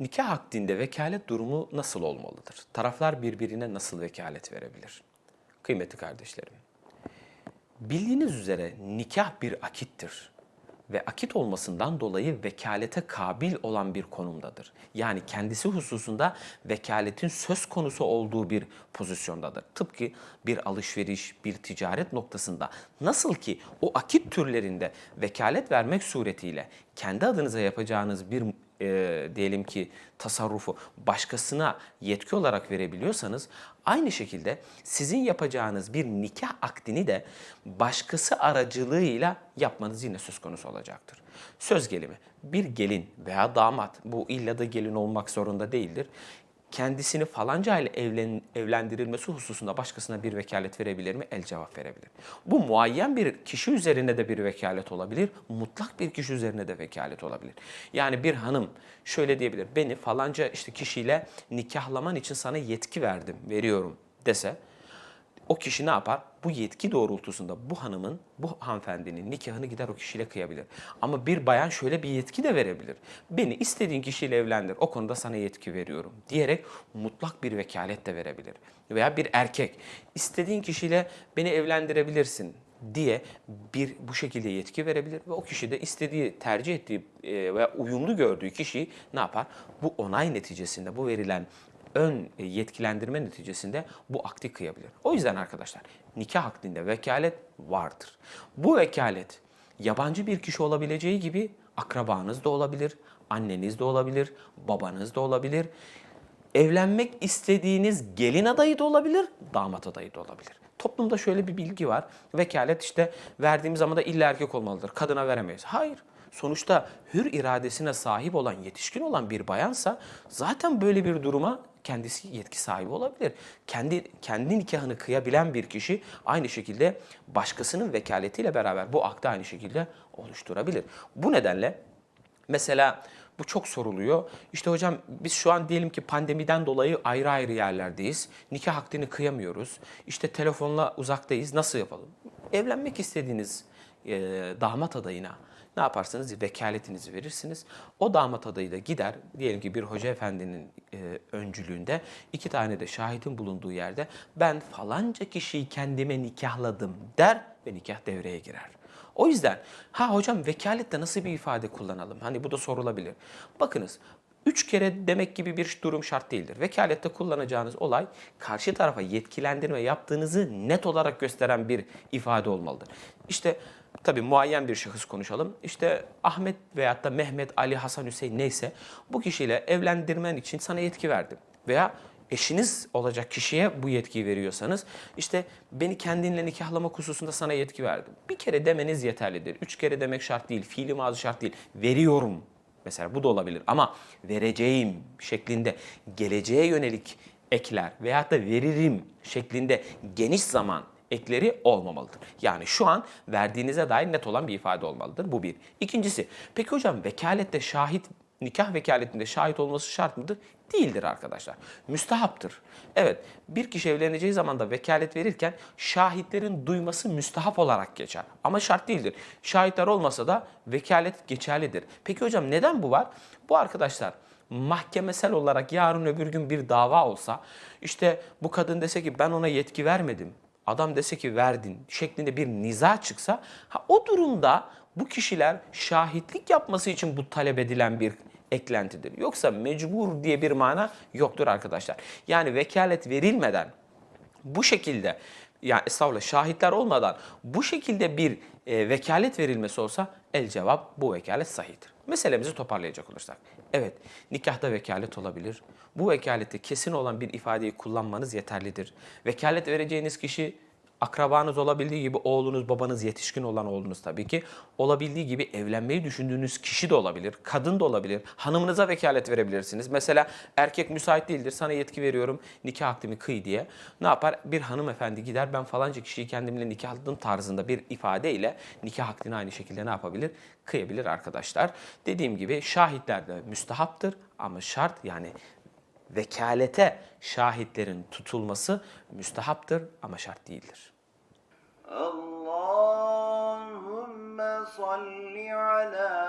Nikah akdinde vekalet durumu nasıl olmalıdır? Taraflar birbirine nasıl vekalet verebilir? Kıymetli kardeşlerim, bildiğiniz üzere nikah bir akittir ve akit olmasından dolayı vekalete kabil olan bir konumdadır. Yani kendisi hususunda vekaletin söz konusu olduğu bir pozisyondadır. Tıpkı bir alışveriş, bir ticaret noktasında nasıl ki o akit türlerinde vekalet vermek suretiyle kendi adınıza yapacağınız bir e, diyelim ki tasarrufu başkasına yetki olarak verebiliyorsanız aynı şekilde sizin yapacağınız bir nikah akdini de başkası aracılığıyla yapmanız yine söz konusu olacaktır. Söz gelimi bir gelin veya damat bu illa da gelin olmak zorunda değildir kendisini falanca ile evlen, evlendirilmesi hususunda başkasına bir vekalet verebilir mi? El cevap verebilir. Bu muayyen bir kişi üzerine de bir vekalet olabilir, mutlak bir kişi üzerine de vekalet olabilir. Yani bir hanım şöyle diyebilir, beni falanca işte kişiyle nikahlaman için sana yetki verdim, veriyorum dese, o kişi ne yapar? Bu yetki doğrultusunda bu hanımın, bu hanımefendinin nikahını gider o kişiyle kıyabilir. Ama bir bayan şöyle bir yetki de verebilir. Beni istediğin kişiyle evlendir, o konuda sana yetki veriyorum diyerek mutlak bir vekalet de verebilir. Veya bir erkek, istediğin kişiyle beni evlendirebilirsin diye bir bu şekilde yetki verebilir ve o kişi de istediği, tercih ettiği e, veya uyumlu gördüğü kişiyi ne yapar? Bu onay neticesinde bu verilen ön yetkilendirme neticesinde bu akdi kıyabilir. O yüzden arkadaşlar nikah akdinde vekalet vardır. Bu vekalet yabancı bir kişi olabileceği gibi akrabanız da olabilir, anneniz de olabilir, babanız da olabilir. Evlenmek istediğiniz gelin adayı da olabilir, damat adayı da olabilir. Toplumda şöyle bir bilgi var. Vekalet işte verdiğimiz zaman da illa erkek olmalıdır. Kadına veremeyiz. Hayır. Sonuçta hür iradesine sahip olan, yetişkin olan bir bayansa zaten böyle bir duruma kendisi yetki sahibi olabilir. Kendi kendi nikahını kıyabilen bir kişi aynı şekilde başkasının vekaletiyle beraber bu akdı aynı şekilde oluşturabilir. Bu nedenle mesela bu çok soruluyor. İşte hocam biz şu an diyelim ki pandemiden dolayı ayrı ayrı yerlerdeyiz. Nikah akdini kıyamıyoruz. İşte telefonla uzaktayız. Nasıl yapalım? Evlenmek istediğiniz e, damat adayına ne yaparsınız? Vekaletinizi verirsiniz. O damat adayı da gider, diyelim ki bir hoca efendinin e, öncülüğünde iki tane de şahidin bulunduğu yerde ben falanca kişiyi kendime nikahladım der ve nikah devreye girer. O yüzden ha hocam vekalette nasıl bir ifade kullanalım? Hani bu da sorulabilir. Bakınız Üç kere demek gibi bir durum şart değildir. Vekalette kullanacağınız olay karşı tarafa yetkilendirme yaptığınızı net olarak gösteren bir ifade olmalıdır. İşte tabii muayyen bir şahıs konuşalım. İşte Ahmet veyahut da Mehmet, Ali, Hasan, Hüseyin neyse bu kişiyle evlendirmen için sana yetki verdim. Veya eşiniz olacak kişiye bu yetkiyi veriyorsanız işte beni kendinle nikahlamak hususunda sana yetki verdim. Bir kere demeniz yeterlidir. Üç kere demek şart değil. Fiili mazı şart değil. Veriyorum Mesela bu da olabilir ama vereceğim şeklinde geleceğe yönelik ekler veyahut da veririm şeklinde geniş zaman ekleri olmamalıdır. Yani şu an verdiğinize dair net olan bir ifade olmalıdır. Bu bir. İkincisi, peki hocam vekalette şahit nikah vekaletinde şahit olması şart mıdır? Değildir arkadaşlar. Müstahaptır. Evet bir kişi evleneceği zaman da vekalet verirken şahitlerin duyması müstahap olarak geçer. Ama şart değildir. Şahitler olmasa da vekalet geçerlidir. Peki hocam neden bu var? Bu arkadaşlar mahkemesel olarak yarın öbür gün bir dava olsa işte bu kadın dese ki ben ona yetki vermedim. Adam dese ki verdin şeklinde bir niza çıksa ha, o durumda bu kişiler şahitlik yapması için bu talep edilen bir eklentidir. Yoksa mecbur diye bir mana yoktur arkadaşlar. Yani vekalet verilmeden bu şekilde yani estağfurullah şahitler olmadan bu şekilde bir e, vekalet verilmesi olsa el cevap bu vekalet sahihtir. Meselemizi toparlayacak olursak. Evet nikahta vekalet olabilir. Bu vekalette kesin olan bir ifadeyi kullanmanız yeterlidir. Vekalet vereceğiniz kişi akrabanız olabildiği gibi oğlunuz, babanız, yetişkin olan oğlunuz tabii ki olabildiği gibi evlenmeyi düşündüğünüz kişi de olabilir, kadın da olabilir. Hanımınıza vekalet verebilirsiniz. Mesela erkek müsait değildir, sana yetki veriyorum nikah akdimi kıy diye. Ne yapar? Bir hanımefendi gider ben falanca kişiyi kendimle nikahladım tarzında bir ifadeyle nikah akdini aynı şekilde ne yapabilir? Kıyabilir arkadaşlar. Dediğim gibi şahitler de müstahaptır ama şart yani vekalete şahitlerin tutulması müstehaptır ama şart değildir. Allahümme salli ala